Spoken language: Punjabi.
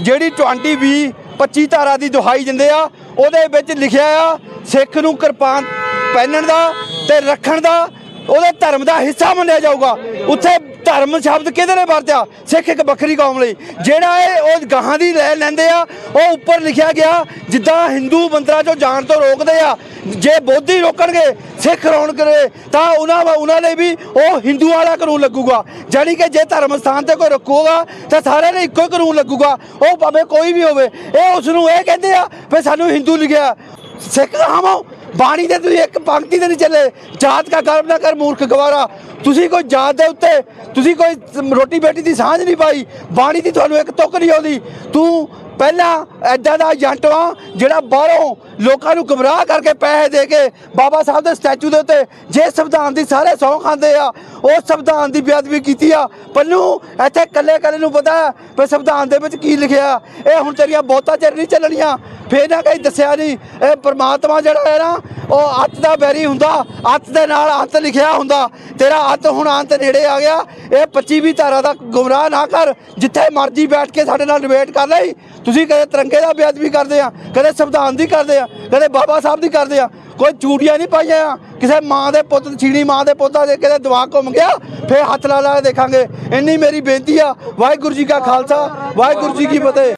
ਜਿਹੜੀ 20 20 25 ਧਾਰਾ ਦੀ ਦੁਹਾਈ ਦਿੰਦੇ ਆ, ਉਹਦੇ ਵਿੱਚ ਲਿਖਿਆ ਆ, ਸਿੱਖ ਨੂੰ ਕਿਰਪਾਨ ਪਹਿਨਣ ਦਾ ਤੇ ਰੱਖਣ ਦਾ ਉਹਦੇ ਧਰਮ ਦਾ ਹਿੱਸਾ ਮੰਨਿਆ ਜਾਊਗਾ। ਉੱਥੇ ਧਰਮ ਸ਼ਬਦ ਕਿਹਦੇ ਨੇ ਵਰਤਿਆ? ਸਿੱਖ ਇੱਕ ਵੱਖਰੀ ਕੌਮ ਲਈ। ਜਿਹੜਾ ਇਹ ਉਹ ਗਾਹਾਂ ਦੀ ਲੈ ਲੈਂਦੇ ਆ, ਉਹ ਉੱਪਰ ਲਿਖਿਆ ਗਿਆ, ਜਿੱਦਾਂ ਹਿੰਦੂ ਮੰਦਰਾਂ ਚੋਂ ਜਾਣ ਤੋਂ ਰੋਕਦੇ ਆ, ਜੇ ਬੋਧੀ ਰੋਕਣਗੇ, ਸਿੱਖ ਰੋਣ ਤਾਂ ਉਹਨਾਂ ਉਹਨਾਂ ਲਈ ਵੀ ਉਹ ਹਿੰਦੂਆਂ ਵਾਲਾ ਕਾਨੂੰਨ ਲੱਗੂਗਾ। ਜਾਣੀ ਕਿ ਜੇ ਧਰਮ ਸਥਾਨ ਤੇ ਕੋਈ ਰੱਖੂਗਾ ਤਾਂ ਸਾਰਿਆਂ ਨੇ ਇੱਕੋ ਹੀ ਕਾਨੂੰਨ ਲੱਗੂਗਾ। ਉਹ ਭਾਵੇਂ ਕੋਈ ਵੀ ਹੋਵੇ, ਇਹ ਉਸ ਨੂੰ ਇਹ ਕਹਿੰਦੇ ਆ, ਵੀ ਸਾਨੂੰ ਹਿੰਦੂ ਲਿਖਿਆ। ਸਿੱਖ ਕਹਾਵੋ ਬਾਣੀ ਦੇ ਤੁਸੀਂ ਇੱਕ ਪੰਕਤੀ ਤੇ ਨਹੀਂ ਚੱਲੇ। ਜਾਤ ਦਾ ਗਰਬ ਨਾ ਕਰ, ਮੂਰਖ ਗਵਾਰਾ। ਤੁਸੀਂ ਕੋਈ ਜਾਤ ਦੇ ਉੱਤੇ, ਤੁਸੀਂ ਕੋਈ ਰੋਟੀ ਬੇਟੀ ਦੀ ਸਾਂਝ ਨਹੀਂ ਪਾਈ, ਬਾਣੀ ਦੀ ਤੁਹਾਨੂੰ ਇੱਕ ਤੁਕ ਨਹੀਂ ਆਉਂਦੀ। ਤੂੰ ਪਹਿਲਾਂ ਐਡਾ ਦਾ ਏਜੰਟ ਵਾਂ ਜਿਹੜਾ ਬਾਹਰੋਂ ਲੋਕਾਂ ਨੂੰ ਗੁੰਮਰਾਹ ਕਰਕੇ ਪੈਸੇ ਦੇ ਕੇ ਬਾਬਾ ਸਾਹਿਬ ਦੇ ਸਟੈਚੂ ਦੇ ਉੱਤੇ ਜੇ ਸੰਵਿਧਾਨ ਦੀ ਸਾਰੇ ਸਹੁੰ ਖਾਂਦੇ ਆ ਉਹ ਸੰਵਿਧਾਨ ਦੀ ਬੇਅਦਬੀ ਕੀਤੀ ਆ। ਪੰਨੂ, ਇੱਥੇ ਕੱਲੇ ਕੱਲੇ ਨੂੰ ਪਤਾ ਵੀ ਸੰਵਿਧਾਨ ਦੇ ਵਿੱਚ ਕੀ ਲਿਖਿਆ। ਇਹ ਹੁਣ ਤੇਰੀਆਂ ਬਹੁਤਾ ਚਿਰ ਨਹੀਂ ਚੱਲਣੀਆਂ। ਫੇਰ ਨਾ ਕਹੀਂ ਦੱਸਿਆ ਨਹੀਂ ਇਹ ਪਰਮਾਤਮਾ ਜਿਹੜਾ ਹੈ ਨਾ, ਉਹ ਅੱਤ ਦਾ ਬੈਰੀ ਹੁੰਦਾ, ਅੱਤ ਦੇ ਨਾਲ ਅੰਤ ਲਿਖਿਆ ਹੁੰਦਾ। ਤੇਰਾ ਅੰਤ ਹੁਣ ਅੰਤ ਨੇੜੇ ਆ ਗਿਆ। ਇਹ 25 ਵੀਹ ਧਾਰਾ ਦਾ ਗੁੰਮਰਾਹ ਨਾ ਕਰ, ਜਿੱਥੇ ਮਰਜ਼ੀ ਬੈਠ ਕੇ ਸਾਡੇ ਨਾਲ ਡਿਬੇਟ ਕਰ ਲਈ। ਤੁਸੀਂ ਕਦੇ ਤਿਰੰਗੇ ਦਾ ਬੇਅਦਬੀ ਕਰਦੇ ਆ, ਕਦੇ ਸੰਵਿਧਾਨ ਦੀ ਕਰਦੇ ਆ, ਕਦੇ ਬਾਬਾ ਸਾਹਿਬ ਦੀ ਕਰਦੇ ਆ। ਕੋਈ ਚੂੜੀਆਂ ਨਹੀਂ ਪਾਈਆਂ ਆ। ਕਿਸੇ ਮਾਂ ਦੇ ਪੁੱਤ, ਛੀਣੀ ਮਾਂ ਦੇ ਪੁੱਤਾਂ ਦੇ ਕਿਤੇ ਦਿਮਾਗ ਘੁੰਮ ਗਿਆ, ਫੇਰ ਹੱਥ ਲਾ ਲਾ ਕੇ ਦੇਖਾਂਗੇ। ਇੰਨੀ ਮੇਰੀ ਬੇਨਤੀ ਆ। ਵਾਹਿਗੁਰੂ ਜੀ ਕਾ ਖਾਲਸਾ, ਵਾਹਿਗੁਰੂ ਜੀ ਕੀ ਫਤਿਹ।